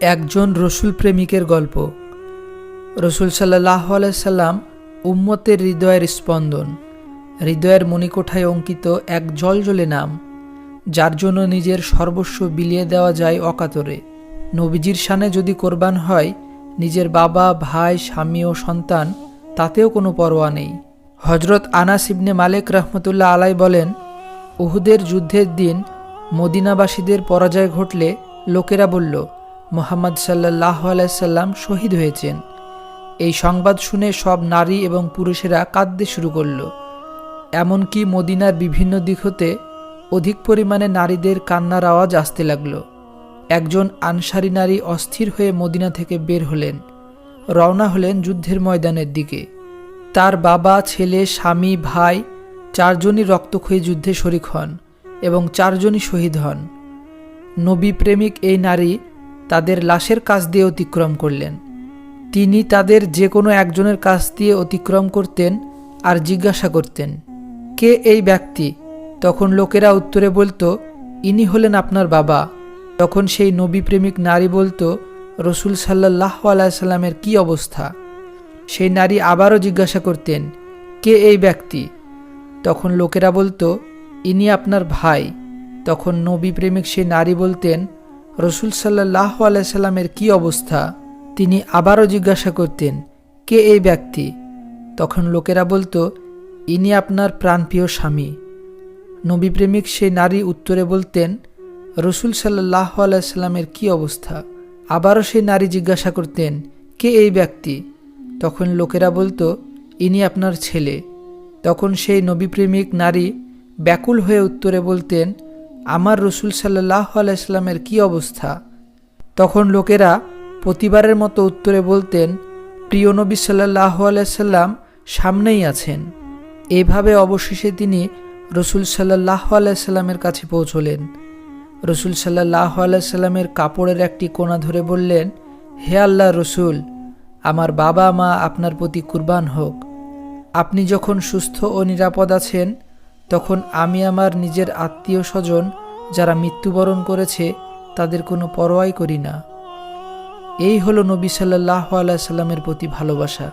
একজন রসুল প্রেমিকের গল্প। রসুল সাল্লাহ সাল্লাম উম্মতের হৃদয়ের স্পন্দন, হৃদয়ের মণিকোঠায় অঙ্কিত এক জলজলে নাম, যার জন্য নিজের সর্বস্ব বিলিয়ে দেওয়া যায় অকাতরে। নবীজির সানে যদি কোরবান হয়, নিজের বাবা, ভাই, স্বামী ও সন্তান, তাতেও কোনো পরোয়া নেই। হজরত আনাস ইবনে মালিক রহমতুল্লাহ আলাই বলেন, উহুদের যুদ্ধের দিন মদিনাবাসীদের পরাজয় ঘটলে লোকেরা বলল মোহাম্মদ সাল্লাহ আলাইসাল্লাম শহীদ হয়েছেন। এই সংবাদ শুনে সব নারী এবং পুরুষেরা কাঁদতে শুরু করল। এমনকি মদিনার বিভিন্ন দিক হতে অধিক পরিমাণে নারীদের কান্নার আওয়াজ আসতে লাগল। একজন আনসারী নারী অস্থির হয়ে মদিনা থেকে বের হলেন। রওনা হলেন যুদ্ধের ময়দানের দিকে। তার বাবা, ছেলে, স্বামী, ভাই চারজনই রক্তক্ষয়ী যুদ্ধে শরিক হন এবং চারজনই শহীদ হন। নবী প্রেমিক এই নারী তাদের লাশের কাছ দিয়ে অতিক্রম করলেন। তিনি তাদের যে কোনো একজনের কাছ দিয়ে অতিক্রম করতেন আর জিজ্ঞাসা করতেন, কে এই ব্যক্তি? তখন লোকেরা উত্তরে বলতো, ইনি হলেন আপনার বাবা। তখন সেই নবী প্রেমিক নারী বলতো, রসুল সাল্লাহ আলাইসাল্লামের কি অবস্থা? সেই নারী আবারও জিজ্ঞাসা করতেন, কে এই ব্যক্তি? তখন লোকেরা বলতো, ইনি আপনার ভাই। তখন নবী প্রেমিক সেই নারী বলতেন রসুল সাল্লাহ আলাইসাল্লামের কি অবস্থা? তিনি আবারও জিজ্ঞাসা করতেন, কে এই ব্যক্তি? তখন লোকেরা বলতো, ইনি আপনার প্রাণপ্রিয় স্বামী। নবীপ্রেমিক সেই নারী উত্তরে বলতেন, রসুল সাল্লাহ আলাইসাল্লামের কি অবস্থা? আবারও সেই নারী জিজ্ঞাসা করতেন, কে এই ব্যক্তি? তখন লোকেরা বলতো, ইনি আপনার ছেলে। তখন সেই নবীপ্রেমিক নারী ব্যাকুল হয়ে উত্তরে বলতেন আমার রসুল সাল্লাহ আলাইস্লামের কি অবস্থা? তখন লোকেরা প্রতিবারের মতো উত্তরে বলতেন, প্রিয় নবী সাল্লাহ আলাইসাল্লাম সামনেই আছেন। এভাবে অবশেষে তিনি রসুল সাল্লাহ আলাইসাল্লামের কাছে পৌঁছলেন। রসুল সাল্লাহ আলাইসাল্লামের কাপড়ের একটি কোণা ধরে বললেন, হে আল্লাহ রসুল, আমার বাবা মা আপনার প্রতি কুরবান হোক। আপনি যখন সুস্থ ও নিরাপদ আছেন তখন আমি আমার নিজের আত্মীয় স্বজন যারা মৃত্যুবরণ করেছে তাদের কোনো পরোয়াই করি না। এই হলো নবী সাল্লাহ আলাইসাল্লামের প্রতি ভালোবাসা।